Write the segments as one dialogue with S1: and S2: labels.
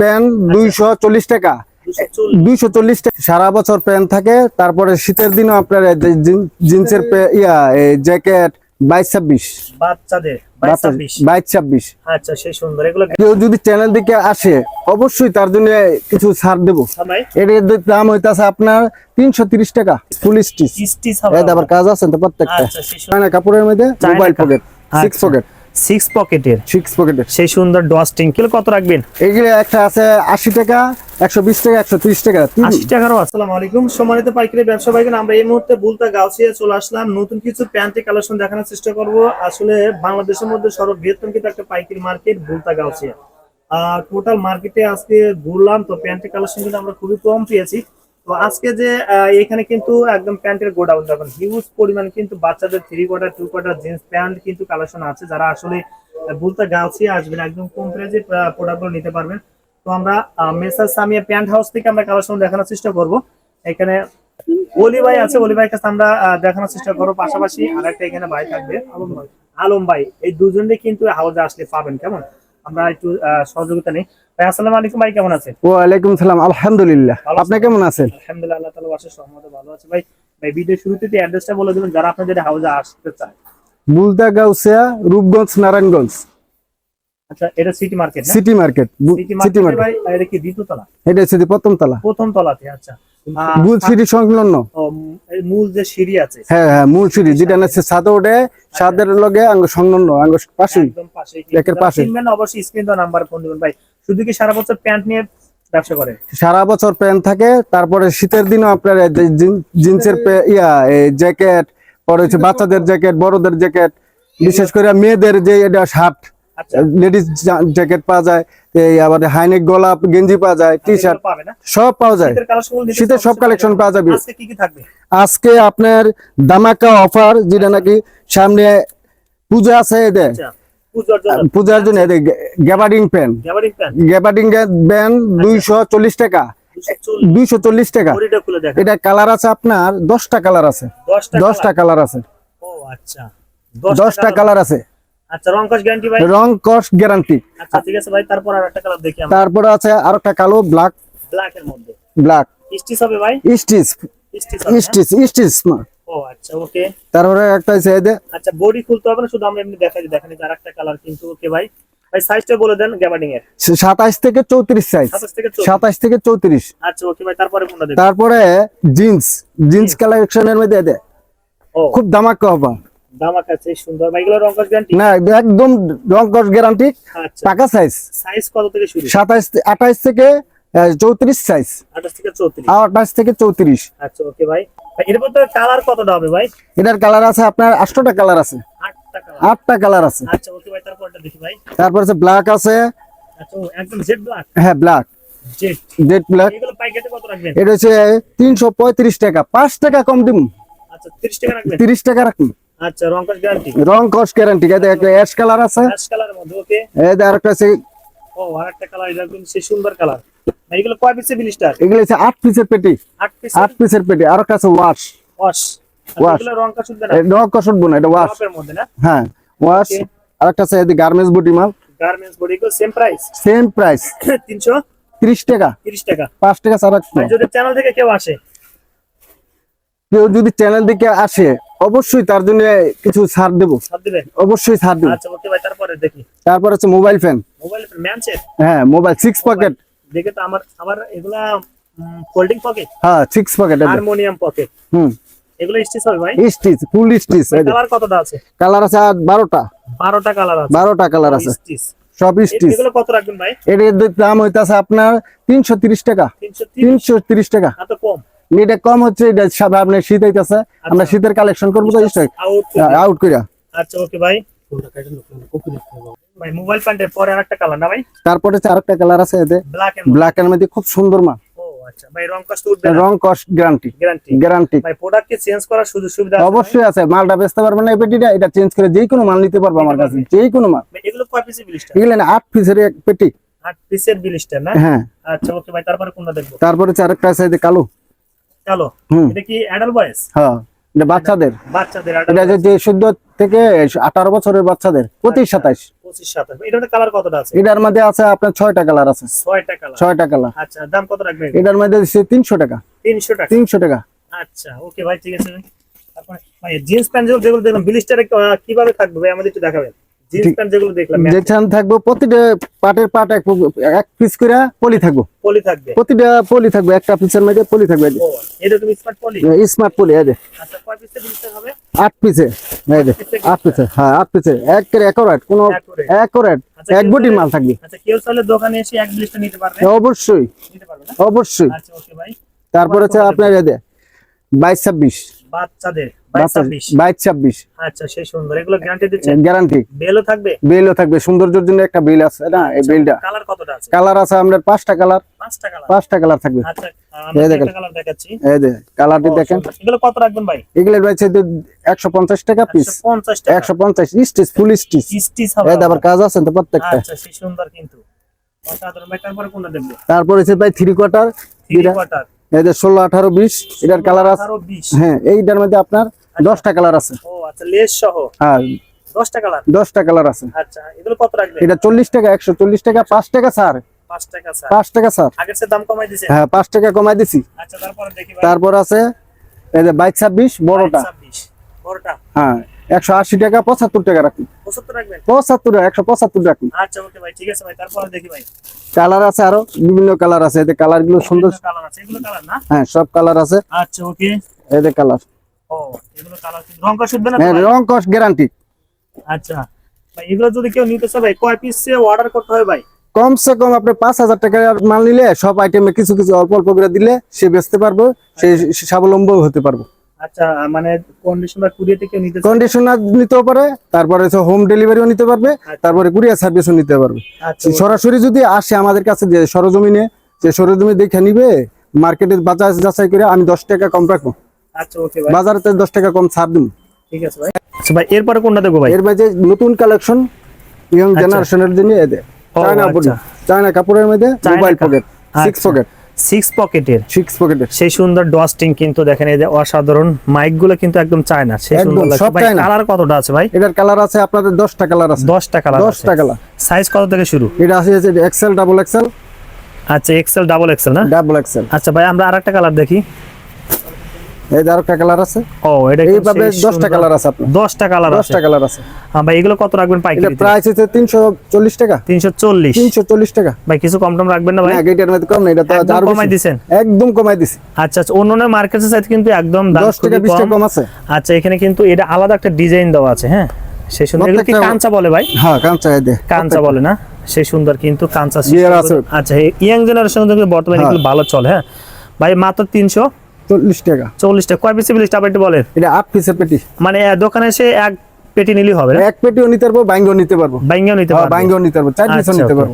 S1: Ban দুইশো চল্লিশ টাকা। দুইশো চল্লিশ টাকা। সারা বছর প্যান্ট থাকে তারপরে শীতের দিনও আপনার জিন্সের ইয়া জ্যাকেট বাইশ ছাব্বিশ।
S2: বাইশ ছাব্বিশ।
S1: বাইশ ছাব্বিশ।
S2: আচ্ছা
S1: কেউ যদি চ্যানেল দিকে আসে অবশ্যই তার জন্য কিছু ছাড় দেবো।
S2: হ্যাঁ
S1: এর দাম হইতাছে আপনার তিনশো তিরিশ টাকা ফুল স্টিচ আবার কাজ আছে তো প্রত্যেকটা।
S2: আচ্ছা
S1: কাপড়ের মধ্যে মোবাইল। পকেট সিক্স
S2: আচ্ছা।
S1: পকেট
S2: সিক্স পকেটের
S1: সিক্স পকেটের
S2: সেই সুন্দর ডস্টিং কিলো কত রাখবেন?
S1: এগুলো একটা আছে আশি টাকা একশো বিশ টাকা একশো ত্রিশ টাকা।
S2: আশি টাকারও আসসালামু আলাইকুম। সম্মানিত পাইকারি ব্যবসা আমরা এই মুহূর্তে বুলতা গাউসিয়া চলে আসলাম। নতুন কিছু প্যান্টি কালেকশন দেখানোর চেষ্টা করব। আসলে বাংলাদেশের মধ্যে সর্ববৃহত্তম কিন্তু একটা পাইকারি মার্কেট বুলতা গাউসিয়া। টোটাল মার্কেটে আজকে ঘুরলাম তো প্যান্টি কালেকশন কিন্তু আমরা খুবই কম পেয়েছি। তো আজকে যে এখানে কিন্তু একদম প্যান্টের গোডাউন, দেখুন হিউজ পরিমাণ কিন্তু বাচ্চাদের three quarter two quarter jeans pant কিন্তু কালেকশন আছে। যারা আসলে বুলতা গাউসিয়া আসবেন, একদম কম প্রাইজে প্রোডাক্টগুলো নিতে পারবেন। তো আমরা মেসার সামিয়া প্যান্ট হাউস থেকে আমরা কালেকশন দেখানোর চেষ্টা করব। এখানে অলি ভাই আছে, অলি ভাইয়ের কাছে আমরা দেখানোর চেষ্টা করব। পাশাপাশি আর একটা এখানে ভাই থাকবে, আলম ভাই। আলম ভাই, এই দুজনে কিন্তু হাউসে আসলে পাবেন, কেমন? আমরা একটু সহযোগিতা নেই। ভাই আসসালামু আলাইকুম ভাই কেমন আছেন?
S1: ওয়ালাইকুম সালাম আলহামদুলিল্লাহ। আপনি কেমন আছেন?
S2: আলহামদুলিল্লাহ আল্লাহ তাআলা বাসা সহমতে ভালো আছে। ভাই ভাই ভিডিও শুরুতে অ্যাড্রেসটা বলে দিবেন যারা আপনাদের হাউজে আসতে চায়।
S1: মুলদা গাউসিয়া রূপগঞ্জ নারায়ণগঞ্জ।
S2: আচ্ছা এটা সিটি মার্কেট না?
S1: সিটি মার্কেট
S2: সিটি মার্কেট ভাই এটা কি দ্বিতীয় তলা?
S1: এটা হচ্ছে প্রথম তলা।
S2: প্রথম তলাতে আচ্ছা। আহ,
S1: বুল সংলগ্ন।
S2: ও, উম, এই মূল যে সিঁড়ি আছে।
S1: হ্যাঁ হ্যাঁ মূল সিঁড়ি যেটা হচ্ছে ছাদে ওঠে ছাদের লগে আঙ্গ সংলগ্ন আঙ্গ পাশেই একের পাশে।
S2: অবশ্যই স্ক্রিন তো নাম্বার ফোন দিবেন। ভাই শুধু কি সারা বছর প্যান্ট নিয়ে ব্যবসা করেন?
S1: সারা বছর প্যান্ট থাকে তারপরে শীতের দিনও আপনার জিন্সের ইয়া জ্যাকেট পরে হচ্ছে বাচ্চাদের জ্যাকেট বড়দের জ্যাকেট বিশেষ করে মেয়েদের যে এটা শার্ট লেডিস জ্যাকেট পাওয়া যায় এই আবার হাইনেক গোলাপ গেঞ্জি পাওয়া যায় টি শার্ট সব পাওয়া যায়।
S2: শীতের
S1: সব কালেকশন পাওয়া যাবে।
S2: আজকে
S1: আপনার দামাকা অফার যেটা নাকি সামনে পূজা আছে এদের।
S2: আচ্ছা পূজার জন্য
S1: gabardine pant
S2: gabardine pant
S1: gabardine pant দুইশো চল্লিশ টাকা।
S2: 240
S1: দুইশো চল্লিশ টাকা। এটা কালার আছে আপনার দশটা কালার আছে। দশটা কালার। আছে।
S2: আচ্ছা।
S1: দশটা কালার আছে।
S2: আচ্ছা রং কস গ্যারান্টি ভাই?
S1: রং কস্ট গ্যারান্টি
S2: আচ্ছা ঠিক আছে ভাই তারপর আর একটা কালার দেখি আমরা।
S1: তারপরে আছে আর একটা কালো ব্ল্যাক
S2: ব্ল্যাক এর মধ্যে।
S1: ব্ল্যাক
S2: স্টিচ হবে ভাই?
S1: স্টিচ
S2: স্টিচ হবে না?
S1: স্টিচ স্টিচ
S2: ও আচ্ছা ওকে
S1: তারপরে একটা আছে এই
S2: আচ্ছা বডি খুলতে হবে না শুধু আমরা এমনি দেখাই দেখাই আর একটা কালার কিন্তু ওকে ভাই। ভাই সাইজটা বলে দেন গ্যাবার্ডিং এর।
S1: সাতাইশ থেকে চৌত্রিশ সাইজ
S2: 27 থেকে 34
S1: থেকে চৌত্রিশ।
S2: আচ্ছা ওকে ভাই তারপরে কোনটা
S1: তারপরে জিন্স জিন্স কালেকশনের মধ্যে
S2: ও।
S1: খুব দামাক হবা।
S2: দামাক সুন্দর। গ্যারান্টি
S1: না একদম রং কস্ট গ্যারান্টি পাকা সাইজ
S2: সাইজ কত থেকে শুরু?
S1: থেকে চৌত্রিশ সাইজ
S2: 28 থেকে 34 আচ্ছা ওকে ভাই। ভাই এর কালার কতটা হবে ভাই?
S1: এটার কালার আছে আপনার আটটা কালার আছে।
S2: আটটা কালার
S1: আছে।
S2: আচ্ছা ওকে ভাই তারপরটা দেখি ভাই।
S1: তারপর আছে ব্ল্যাক আছে।
S2: আচ্ছা একদম জেড ব্ল্যাক
S1: হ্যাঁ ব্ল্যাক
S2: জেড
S1: জেড ব্ল্যাক
S2: এগুলো পাইকারিতে কত রাখবেন?
S1: এটা হচ্ছে তিনশো পঁয়ত্রিশ টাকা। পাঁচ টাকা কম দিম।
S2: আচ্ছা 30 টাকা রাখবেন?
S1: তিরিশ টাকা রাখুন।
S2: আচ্ছা রং কস গ্যারান্টি
S1: রং কস্ট গ্যারান্টি একটা অ্যাশ কালার আছে।
S2: অ্যাশ কালারের মধ্যে ওকে
S1: এই যে আরেকটা আছে।
S2: ও আরেকটা কালার এটা কিন্তু সেই সুন্দর কালার ভাই এগুলো কয় পিসে বিলিস্টার
S1: এগুলো হচ্ছে আট পিসের পেটি।
S2: আট পিস
S1: আট পিসের পেটি আর একটা আছে ওয়াশ
S2: ওয়াশ
S1: Wash.
S2: এগুলো রং কাজ শুনতে না?
S1: রং কষট বোনা এটা ওয়াশ
S2: টপের মধ্যে না?
S1: হ্যাঁ ওয়াশ
S2: Okay.
S1: আর একটা আছে এদিকে গার্মেন্টস বুটি মাল।
S2: গার্মেন্টস বডি কো সেম প্রাইস
S1: সেম প্রাইস
S2: 330
S1: ত্রিশ টাকা।
S2: টাকা।
S1: পাঁচ টাকা ছাড়া
S2: যদি চ্যানেল থেকে কেউ আসে?
S1: কেউ যদি চ্যানেল দিকে আসে অবশ্যই তার জন্য কিছু ছাড় দেবো। অবশ্যই ছাড় দেবো।
S2: আচ্ছা তারপরে
S1: হচ্ছে মোবাইল ফ্যান হ্যাঁ মোবাইল সিক্স পকেট
S2: দেখে তো আমার আমার এগুলা ফোল্ডিং পকেট
S1: হ্যাঁ সিক্স পকেট
S2: হারমোনিয়াম পকেট
S1: হুম।
S2: এগুলো স্টিচ হবে ভাই?
S1: স্টিচ ফুল স্টিচ
S2: কালার কতটা আছে?
S1: কালার আছে আর বারোটা।
S2: 12টা কালার আছে।
S1: বারোটা কালার আছে।
S2: স্টিচ
S1: সব স্টিচ
S2: এগুলো কত রাখবেন ভাই?
S1: এর দাম হইতাছে আপনার তিনশো তিরিশ টাকা।
S2: 330
S1: তিনশো তিরিশ টাকা।
S2: এত কম।
S1: এটা কম হচ্ছে এটা সাদা আপনার শীত হইতাছে আমরা শীতের কালেকশন করব তো
S2: আউট
S1: আউট কইরা।
S2: আচ্ছা ওকে ভাই ভাই মোবাইল প্যান্টের পরে আরেকটা কালার না ভাই?
S1: তারপরে হচ্ছে আরেকটা কালার আছে এতে
S2: ব্ল্যাক এন্ড
S1: ব্ল্যাক এর মধ্যে খুব সুন্দর মা।
S2: ও আচ্ছা। ভাই রং
S1: কস্ট গ্যারান্টি
S2: গ্যারান্টি
S1: অবশ্যই আছে মালটা বেচতে পারবেন না পেটিটা এটা চেঞ্জ করে যেই কোনো মাল নিতে পারব আমার কাছে যেই কোনো মাল।
S2: এগুলো কয় পিসের
S1: না আট পিসের পেটি।
S2: আট পিসের না?
S1: হ্যাঁ।
S2: আচ্ছা ওকে ভাই তারপরে কোনটা দেখব?
S1: তারপরে হচ্ছে আরেকটা আছে যে কালো।
S2: এটা কি অ্যাডাল্ট বয়স
S1: হ্যাঁ এটা বাচ্চাদের।
S2: বাচ্চাদের
S1: এটা যে- চোদ্দ থেকে আঠারো বছরের বাচ্চাদের পঁচিশ
S2: পঁচিশ সাতাশ এটার কালার কতটা আছে?
S1: এটার মধ্যে আছে আপনার ছয়টা কালার আছে।
S2: ছয়টা কালার আচ্ছা দাম কত রাখবেন?
S1: এটার মধ্যে তিনশো টাকা।
S2: তিনশো টাকা।
S1: তিনশো টাকা।
S2: আচ্ছা ওকে ভাই ঠিক আছে। ভাই। তারপরে ভাই জিন্স প্যান্ট যেগুলো দেখলাম ব্লিস্টারে কীভাবে থাকবে ভাই? আমাদের একটু দেখাবেন।
S1: যেখানে থাকব প্রতিটা পাটের পাট এক এক পিস করে পলি থাকব।
S2: পলি থাকবে।
S1: প্রতিটা পলি থাকবে একটা পিসের মধ্যে পলি থাকবে।
S2: এটা তুমি স্মার্ট পলি?
S1: স্মার্ট পলি এই যে।
S2: আচ্ছা কয় পিসে ব্লিস্টার হবে?
S1: আট পিসে এই যে আট পিসে হ্যাঁ আট পিসে এক একরেট কোনো
S2: Accurate।
S1: একরেট
S2: আচ্ছা,
S1: এক মাল থাকবে।
S2: আচ্ছা কেউ চাইলে দোকানে এসে এক ব্লিস্টার নিতে পারবে?
S1: অবশ্যই।
S2: নিতে পারবে
S1: অবশ্যই।
S2: আচ্ছা ওকে ভাই।
S1: তারপর হচ্ছে আপনার এই যে বাইশ ছাব্বিশ।
S2: বাচ্চাদের। বাইশ ছাব্বিশ।
S1: বাইশ ছাব্বিশ।
S2: আচ্ছা সেই সুন্দর। এগুলো গ্যারান্টি দিচ্ছেন?
S1: গ্যারান্টি
S2: বেলও থাকবে?
S1: বেলও থাকবে। সৌন্দর্যের জন্য একটা বেল আছে না এই বেলটা
S2: কালার কতটা আছে?
S1: কালার আছে আপনার পাঁচটা কালার
S2: পাঁচটা কালার
S1: পাঁচটা কালার থাকবে।
S2: আচ্ছা
S1: এই দেখেন।
S2: কালার দেখাচ্ছি।
S1: এই যে কালারটি দেখেন।
S2: এগুলো কত রাখবেন ভাই?
S1: এগুলো রয়েছে একশো পঞ্চাশ টাকা পিস
S2: পঞ্চাশ টাকা।
S1: একশো পঞ্চাশ স্টিচ ফুল স্টিচ
S2: স্টিচ হবে
S1: এই আবার কাজ আছে তো প্রত্যেকটা।
S2: আচ্ছা সেই সুন্দর কিন্তু। তারপরে
S1: তারপর হচ্ছে ভাই থ্রি কোয়ার্টার এই যে ষোলো আঠারো বিশ। এটার কালার আছে। হ্যাঁ এইটার মধ্যে আপনার দশটা কালার আছে।
S2: ও আচ্ছা লেস সহ?
S1: হ্যাঁ।
S2: দশটা কালার
S1: দশটা কালার আছে।
S2: আচ্ছা এগুলো কত রাখবে
S1: এটা চল্লিশ টাকা একশো চল্লিশ টাকা পাঁচ টাকা স্যার
S2: পাঁচ টাকা স্যার
S1: পাঁচ টাকা
S2: আগের দাম কমাই দিছে?
S1: হ্যাঁ পাঁচ টাকা কমাই দিছি।
S2: আচ্ছা তারপরে দেখি
S1: তারপর আছে এই যে বাইশ ছাব্বিশ বড়টা।
S2: বড়টা।
S1: হ্যাঁ একশো আশি টাকা পঁচাত্তর টাকা রাখুন।
S2: পঁচাত্তর
S1: টাকা একশো পঁচাত্তর রাখুন।
S2: আচ্ছা
S1: কালার আছে আরও বিভিন্ন কালার আছে। এতে কালারগুলো সুন্দর হ্যাঁ সব কালার আছে।
S2: আচ্ছা ওকে।
S1: এতে কালার।
S2: ও এগুলো কালার রং কষ উঠবে না তো
S1: হ্যাঁ? রং গ্যারান্টি
S2: আচ্ছা। ভাই এগুলো যদি কেউ নিতে চায় ভাই কয় পিস অর্ডার করতে হবে ভাই?
S1: কমসে কম আপনি পাঁচ হাজার টাকার মাল নিলে সব আইটেমে কিছু কিছু অল্প অল্প করে দিলে সে বেচতে পারব সে স্বাবলম্বী হতে পারব।
S2: আচ্ছা মানে কন্ডিশন কুরিয়াতে কেউ নিতে
S1: কন্ডিশনার নিতেও পারে তারপরে হোম ডেলিভারিও নিতে পারবে তারপরে কুরিয়ার সার্ভিসও নিতে পারবে।
S2: আচ্ছা
S1: সরাসরি যদি আসে আমাদের কাছে যে সরজমিনে যে সরজমি দেখে নিবে মার্কেটে বাজার যাচাই করে আমি দশ টাকা কম রাখব।
S2: আচ্ছা ওকে ভাই।
S1: বাজারে দশ টাকা কম ছাড় দিব
S2: ঠিক আছে ভাই। আচ্ছা ভাই এরপরে কোনটা দেখব ভাই?
S1: এর মাঝে নতুন কালেকশন ইয়ং জেনারেশনের জন্য এদে চায়না বডি
S2: আচ্ছা।
S1: চায়না কাপড়ের মধ্যে মোবাইল পকেট সিক্স
S2: আচ্ছা।
S1: পকেট
S2: সিক্স পকেটের
S1: সিক্স পকেটের
S2: সেই সুন্দর ডস্টিং কিন্তু দেখেন এই যে অসাধারণ মাইকগুলো কিন্তু একদম সেই সুন্দর
S1: চায়না।
S2: কালার কতটা আছে ভাই?
S1: এটার কালার আছে আপনাদের দশটা কালার আছে।
S2: দশটা কালার
S1: দশটা কালার
S2: সাইজ কত থেকে শুরু?
S1: এটা আছে এক্সেল ডাবল এক্সেল
S2: আচ্ছা এক্সেল ডাবল এক্সেল না?
S1: ডাবল এক্সেল
S2: আচ্ছা ভাই আমরা আরেকটা কালার দেখি।
S1: এই আরেকটা কালার আছে?
S2: ও এটা
S1: এইভাবে
S2: সেই
S1: দশটা
S2: সুন্দর।
S1: কালার আছে আপনার।
S2: দশটা কালার আছে।
S1: দশটা কালার আছে।
S2: হ্যাঁ ভাই এগুলো কত রাখবেন
S1: এটা প্রাইস হচ্ছে তিনশো চল্লিশ টাকা।
S2: তিনশো চল্লিশ।
S1: তিনশো চল্লিশ টাকা।
S2: ভাই কিছু কম টম রাখবেন না ভাই?
S1: না গেটের মধ্যে কম না এটা তো
S2: একদম কমাই
S1: বেশি। একদম কমাই দিছি।
S2: আচ্ছা আচ্ছা অন্য মার্কেটের সাথে কিন্তু একদম দাম
S1: দশ টাকা
S2: খুবই
S1: বিশ টাকা
S2: কম।
S1: কম আছে।
S2: আচ্ছা এখানে কিন্তু এটা আলাদা একটা ডিজাইন দেওয়া আছে হ্যাঁ? সেই সুন্দর এগুলো কি
S1: প্রত্যেকটা-
S2: কাঞ্চা বলে ভাই?
S1: হ্যাঁ কাঁচা দে
S2: বলে না? সেই সুন্দর কিন্তু
S1: আছে।
S2: আচ্ছা ইয়াং জেনারেশন বর্তমানে
S1: হ্যাঁ।
S2: ভালো চলে হ্যাঁ? ভাই মাত্র তিনশো
S1: চল্লিশ টাকা।
S2: চল্লিশটা কয় পিসি বিলিশটা আবার বলেন।
S1: এটা আট পিসের পেটি।
S2: মানে দোকানে এসে এক পেটি নিলেই হবে
S1: এক পেটিও নিতে পারব বাইঙ্গও নিতে পারব।
S2: বাইঙ্গাও নিতে
S1: হ্যাঁ
S2: পারবে।
S1: নিতে পারব চার পিসও
S2: আচ্ছা,
S1: নিতে পারব।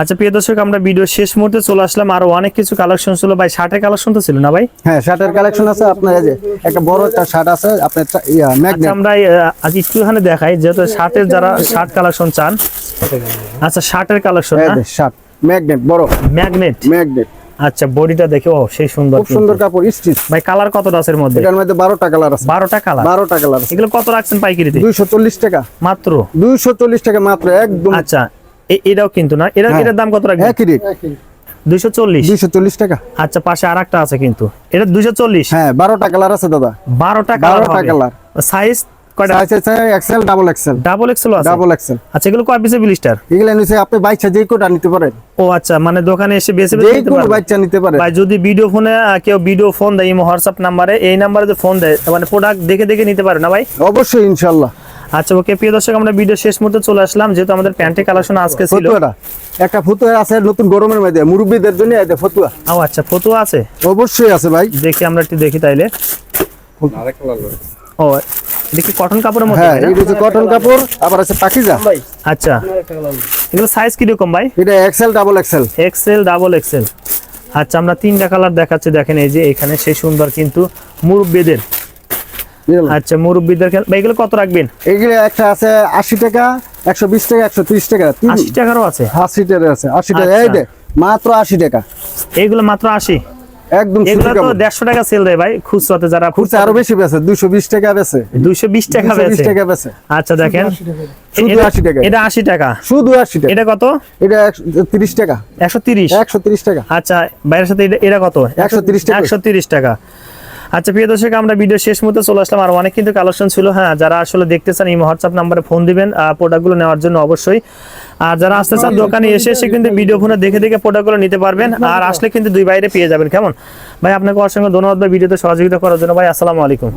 S2: আচ্ছা প্রিয় দর্শক আমরা ভিডিও শেষ মুহূর্তে চলে আসলাম। আরও অনেক কিছু কালেকশন ছিল। ভাই শার্টের কালেকশন তো ছিল না ভাই?
S1: হ্যাঁ শার্টের কালেকশন আছে। আপনার এই যে একটা বড় একটা শার্ট আছে আপনার
S2: আচ্ছা
S1: ম্যাগনেট।
S2: আমরা আজ একটুখানি দেখাই যেহেতু শার্টের যারা শার্ট কালেকশন চান। আচ্ছা শার্টের কালেকশন
S1: এই শার্ট ম্যাগনেট বড়।
S2: ম্যাগনেট।
S1: ম্যাগনেট।
S2: আচ্ছা বডিটা দেখে ও সেই সুন্দর
S1: খুব সুন্দর কাপড় স্টিচ।
S2: ভাই কালার কতটা আছে এর মধ্যে?
S1: এটার মধ্যে বারোটা কালার আছে।
S2: বারোটা কালার?
S1: বারোটা কালার
S2: এগুলো কত রাখছেন পাইকারিতে?
S1: দুইশো চল্লিশ টাকা।
S2: মাত্র?
S1: দুইশো চল্লিশ টাকা মাত্র একদম।
S2: আচ্ছা এটাও কিন্তু না? এটা
S1: হ্যাঁ।
S2: এটার দাম কত রাখবেন?
S1: একই রেট
S2: দুইশো চল্লিশ?
S1: দুইশো চল্লিশ টাকা।
S2: আচ্ছা পাশে আর একটা আছে কিন্তু। এটা দুইশো চল্লিশ?
S1: হ্যাঁ বারোটা কালার আছে দাদা।
S2: বারোটা কালার
S1: বারোটা কালার।
S2: সাইজ কয়টা?
S1: XL double XL
S2: double XL আছে?
S1: ডাবল এক্সেল
S2: আচ্ছা এগুলো কয় পিসের বিলিস্টার
S1: এগুলো নিচে আপনি বাইচ্ছা যে কোটা নিতে পারেন।
S2: ও আচ্ছা মানে দোকানে এসে বেছে বেছে নিতে
S1: কোনো বাচ্চা নিতে পারেন
S2: ভাই যদি ভিডিও ফোনে কেউ ভিডিও ফোন দেয় ইমো হোয়াটসঅ্যাপ নাম্বারে এই নাম্বারে যে ফোন দেয় মানে প্রোডাক্ট দেখে দেখে নিতে পারে না ভাই?
S1: অবশ্যই ইনশাল্লাহ।
S2: আচ্ছা ওকে প্রিয় দর্শক আমরা ভিডিও শেষ মুহূর্তে চলে আসলাম যেহেতু আমাদের প্যান্টের কালেকশন আজকে ছিল।
S1: একটা ফতুয়া আছে নতুন গরমের মধ্যে মুরব্বীদের জন্য ফতুয়া।
S2: ও আচ্ছা ফতুয়া আছে?
S1: অবশ্যই আছে ভাই।
S2: দেখি আমরা একটু দেখি তাইলে। ও এটা কি কটন কাপড়ের মধ্যে
S1: হ্যাঁ এটা হচ্ছে কটন কাপড় আবার আছে পাকিজা।
S2: আচ্ছা। এগুলো সাইজ ভাই?
S1: এটা XL double XL
S2: XL double XL আচ্ছা আমরা তিনটা কালার দেখাচ্ছি দেখেন এই যে এখানে সেই সুন্দর কিন্তু মুরব্বীদের। আচ্ছা মুরব্বীদের কে- এগুলো কত রাখবেন?
S1: এগুলো একটা আছে আশি টাকা একশো বিশ টাকা একশো ত্রিশ টাকা।
S2: আশি টাকারও আছে?
S1: আশি টাকা আছে আশি টাকা। এই। মাত্র আশি টাকা।
S2: এইগুলো মাত্র আশি?
S1: একদম
S2: এগুলো তো টাকা সেল দেয় ভাই খুচরাতে যারা
S1: খুচরা আরও বেশি টাকা
S2: দুইশো বিশ টাকা
S1: দুশো বিশ টাকা
S2: আচ্ছা দেখেন।
S1: শুধু
S2: এটা-
S1: 80 টাকা।
S2: এটা আশি টাকা।
S1: শুধু আশি টাকা।
S2: এটা কত?
S1: এটা একশো তিরিশ টাকা।
S2: একশো তিরিশ।
S1: একশো তিরিশ টাকা।
S2: আচ্ছা বাইরের সাথে এটা- এটা কত?
S1: 130 টাকা।
S2: একশো তিরিশ টাকা। আচ্ছা প্রিয় দর্শক আমরা ভিডিও শেষ মতো চলে আসলাম। আর অনেক কিন্তু কালেকশন ছিল। হ্যাঁ যারা আসলে দেখতে চান এই হোয়াটসঅ্যাপ নাম্বারে ফোন দিবেন প্রোডাক্টগুলো নেওয়ার জন্য অবশ্যই। আর যারা আসতে চান দোকানে এসে এসে কিন্তু ভিডিও ফোনে দেখে দেখে প্রোডাক্টগুলো নিতে পারবেন। আর আসলে কিন্তু দুই বাইরে পেয়ে যাবেন। কেমন? ভাই আপনাকে অসংখ্য ধন্যবাদ ভাই ভিডিওতে সহযোগিতা করার জন্য। ভাই আসসালামু আলাইকুম।